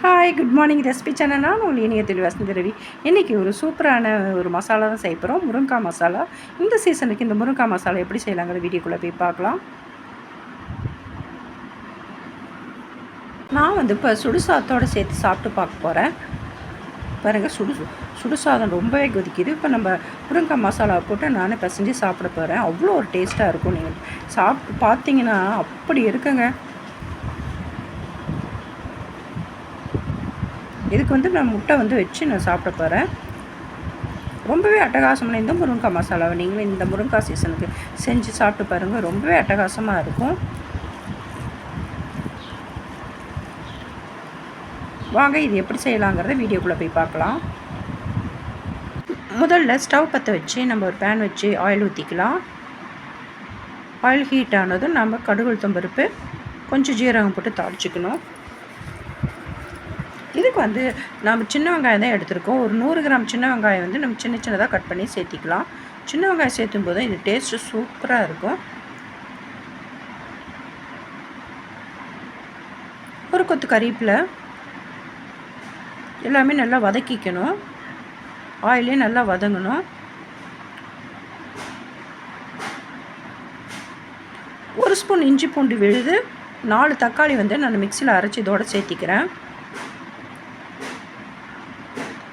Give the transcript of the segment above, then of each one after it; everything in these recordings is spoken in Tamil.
ஹாய் குட் மார்னிங் ரெசிபி சேனல்னா உங்கள் இணையத்தில் வசந்தி ரவி. இன்றைக்கி ஒரு சூப்பரான ஒரு மசாலா தான் செய்ய போகிறோம் முருங்காய் மசாலா. இந்த சீசனுக்கு இந்த முருங்காய் மசாலா எப்படி செய்யலாங்கிற வீடியோக்குள்ளே போய் பார்க்கலாம். நான் வந்து இப்போ சுடுசாத்தோடு சேர்த்து சாப்பிட்டு பார்க்க போகிறேன் பாருங்கள் சுடு சுடுசாதம் ரொம்பவே கொதிக்குது. இப்போ நம்ம முருங்காய் மசாலா போட்டு நானே பசஞ்சு சாப்பிட போகிறேன் அவ்வளோ ஒரு டேஸ்ட்டாக இருக்கும். நீங்கள் சாப்பிட்டு பார்த்தீங்கன்னா அப்படி இருக்குங்க. இதுக்கு வந்து நான் முட்டை வந்து வச்சு நான் சாப்பிட போகிறேன் ரொம்பவே அட்டகாசமான இந்த முருங்காய் மசாலாவை நீங்களும் இந்த முருங்காய் சீசனுக்கு செஞ்சு சாப்பிட்டு பாருங்கள் ரொம்பவே அட்டகாசமாக இருக்கும். வாங்க இது எப்படி செய்யலாங்கிறத வீடியோக்குள்ளே போய் பார்க்கலாம். முதல்ல ஸ்டவ் பற்ற வச்சு நம்ம ஒரு பேன் வச்சு ஆயில் ஊற்றிக்கலாம் ஆயில் ஹீட் ஆனதும் நம்ம கடுகுள் தம்பருப்பு கொஞ்சம் ஜீரகம் போட்டு தாளிச்சிக்கணும். இதுக்கு வந்து நம்ம சின்ன வெங்காயம் தான் எடுத்திருக்கோம். ஒரு நூறு கிராம் சின்ன வெங்காயம் வந்து நம்ம சின்ன சின்னதாக கட் பண்ணி சேர்த்திக்கலாம். சின்ன வெங்காயம் சேர்த்தும் போது இது டேஸ்ட்டு சூப்பராக இருக்கும். ஒரு கொத்து கறிப்பில் எல்லாமே நல்லா வதக்கிக்கணும். ஆயிலே நல்லா வதங்கணும். ஒரு ஸ்பூன் இஞ்சி பூண்டு விழுது. நாலு தக்காளி வந்து நான் மிக்சியில் அரைச்சி இதோடு சேர்த்திக்கிறேன்.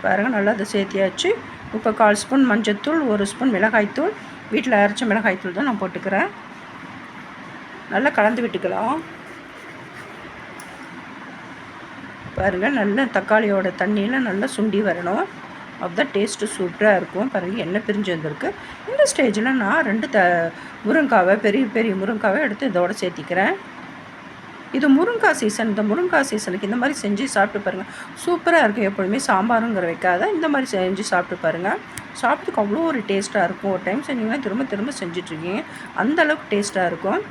பாருங்கள் நல்லா அதை சேர்த்தியாச்சு. இப்போ கால் ஸ்பூன் மஞ்சத்தூள் ஒரு ஸ்பூன் மிளகாய்த்தூள். வீட்டில் அரைச்ச மிளகாய்த்தூள் தான் நான் போட்டுக்கிறேன். நல்லா கலந்து விட்டுக்கலாம். பாருங்கள் நல்லா தக்காளியோட தண்ணியில் நல்லா சுண்டி வரணும். அதுதான் டேஸ்ட்டு சூப்பராக இருக்கும். பாருங்கள் எண்ணெய் பிரிஞ்சு வந்திருக்கு. இந்த ஸ்டேஜில் நான் ரெண்டு த முருங்காவை பெரிய பெரிய முருங்காவை எடுத்து இதோடு சேர்த்திக்கிறேன். இது முருங்காய் சீசன் இந்த முருங்காய் சீசனுக்கு இந்த மாதிரி செஞ்சு சாப்பிட்டு பாருங்கள் சூப்பராக இருக்கும் எப்பொழுதுமே சாம்பாருங்கிற வைக்காத இந்த மாதிரி செஞ்சு சாப்பிட்டு பாருங்கள் சாப்பிட்டுக்கு அவ்வளோ ஒரு டேஸ்ட்டாக இருக்கும். ஒரு டைம் செஞ்சிங்கன்னா திரும்ப திரும்ப செஞ்சிட்ருக்கீங்க. அந்தளவுக்கு டேஸ்ட்டாக இருக்கும்.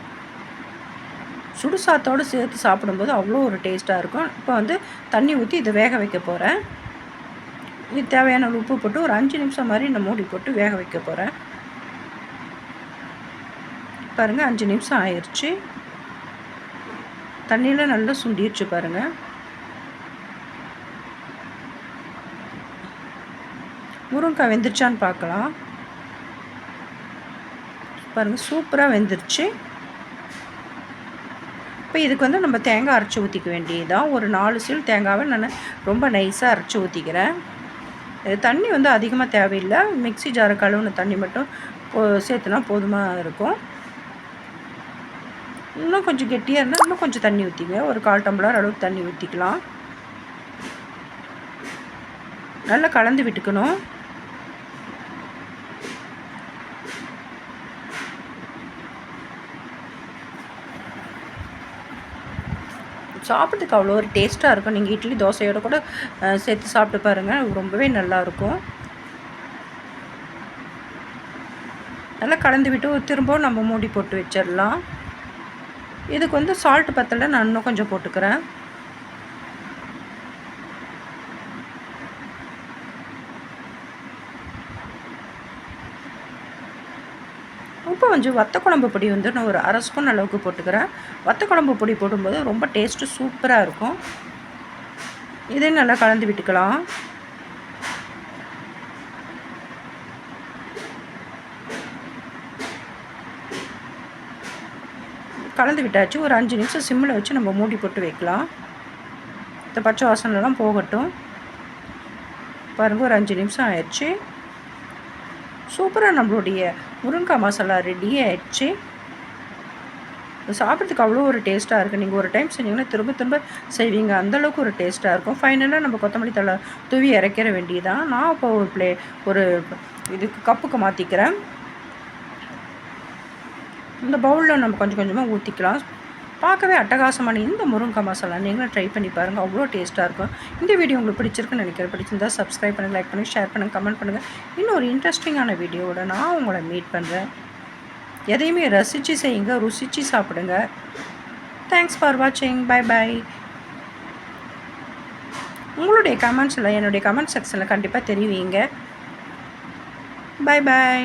சுடு சாத்தோடு சேர்த்து சாப்பிடும்போது அவ்வளோ ஒரு டேஸ்ட்டாக இருக்கும். இப்போ வந்து தண்ணி ஊற்றி இதை வேக வைக்க போகிறேன் இது தேவையான உப்பு போட்டு ஒரு அஞ்சு நிமிஷம் மாதிரி இந்த மூடி போட்டு வேக வைக்க போகிறேன் பாருங்கள் அஞ்சு நிமிஷம் ஆயிடுச்சு தண்ணியில் நல்லா சுண்டிடுச்சு பாருங்கள் முருங்காய் வெந்துருச்சான்னு பார்க்கலாம். பாருங்கள் சூப்பராக வெந்துருச்சு. இப்போ இதுக்கு வந்து நம்ம தேங்காய் அரைச்சி ஊற்றிக்க வேண்டியதுதான் ஒரு நாலு சீல் தேங்காவை நான் ரொம்ப நைஸாக அரைச்சி ஊற்றிக்கிறேன் தண்ணி வந்து அதிகமாக தேவையில்லை. மிக்சி ஜாரை கழுவுன தண்ணி மட்டும் சேர்த்துனா போதுமாக இருக்கும். இன்னும் கொஞ்சம் கெட்டியாக இருந்தால் இன்னும் கொஞ்சம் தண்ணி ஊற்றிங்க ஒரு கால் டம்ளர் அளவுக்கு தண்ணி ஊற்றிக்கலாம் நல்லா கலந்து விட்டுக்கணும். சாப்பிட்றதுக்கு அவ்வளோ ஒரு டேஸ்ட்டாக இருக்கும். நீங்கள் இட்லி தோசையோடு கூட சேர்த்து சாப்பிட்டு பாருங்கள் ரொம்பவே நல்லாயிருக்கும் நல்லா கலந்து விட்டு திரும்பவும் நம்ம மூடி போட்டு வச்சிடலாம். இதுக்கு வந்து சால்ட் பத்தலை நான் இன்னும் கொஞ்சம் போட்டுக்கிறேன். உப்பு கொஞ்சம் வத்த குழம்பு பொடி வந்து நான் ஒரு அரை ஸ்பூன் அளவுக்கு போட்டுக்கிறேன். வத்த குழம்பு பொடி போடும்போது ரொம்ப டேஸ்ட்டு சூப்பராக இருக்கும். இதையும் நல்லா கலந்து விட்டுக்கலாம். கலந்து விட்டாச்சு. ஒரு அஞ்சு நிமிஷம் சிம்மில் வச்சு நம்ம மூடி போட்டு வைக்கலாம். இந்த பச்சை வாசனைலாம் போகட்டும். பாருங்கள் ஒரு அஞ்சு நிமிஷம் ஆயிடுச்சு. சூப்பராக நம்மளுடைய முருங்காய் மசாலா ரெடி ஆயிடுச்சு. சாப்பிட்றதுக்கு அவ்வளோ ஒரு டேஸ்ட்டாக இருக்குது நீங்கள் ஒரு டைம் செஞ்சிங்கன்னா திரும்ப திரும்ப செய்வீங்க. அந்தளவுக்கு ஒரு டேஸ்ட்டாக இருக்கும். ஃபைனலாக நம்ம கொத்தமல்லி தலை தூவி இறக்கிற வேண்டியதான் நான் இப்போ ஒரு பிளே ஒரு இதுக்கு கப்புக்கு மாற்றிக்கிறேன் இந்த பவுலில் நம்ம கொஞ்சம் கொஞ்சமாக ஊற்றிக்கலாம். பார்க்கவே அட்டகாசமான இந்த முருங்கை மசாலா. நீங்களும் ட்ரை பண்ணி பாருங்கள் அவ்வளோ டேஸ்ட்டாக இருக்கும். இந்த வீடியோ உங்களுக்கு பிடிச்சிருக்குன்னு நினைக்கிறேன். பிடிச்சிருந்தா சப்ஸ்கிரைப் பண்ணுங்கள் லைக் பண்ணுங்கள் ஷேர் பண்ணுங்கள் கமெண்ட் பண்ணுங்கள் இன்னும் ஒரு இன்ட்ரெஸ்டிங்கான வீடியோவோட நான் உங்களை மீட் பண்ணுறேன் எதையுமே ரசித்து செய்யுங்க ருசித்து சாப்பிடுங்க. தேங்க்ஸ் ஃபார் வாட்சிங் பை பாய் உங்களுடைய கமெண்ட்ஸில் என்னுடைய கமெண்ட் செக்ஷனில் கண்டிப்பாக தெரிவிங்க. பாய் பாய்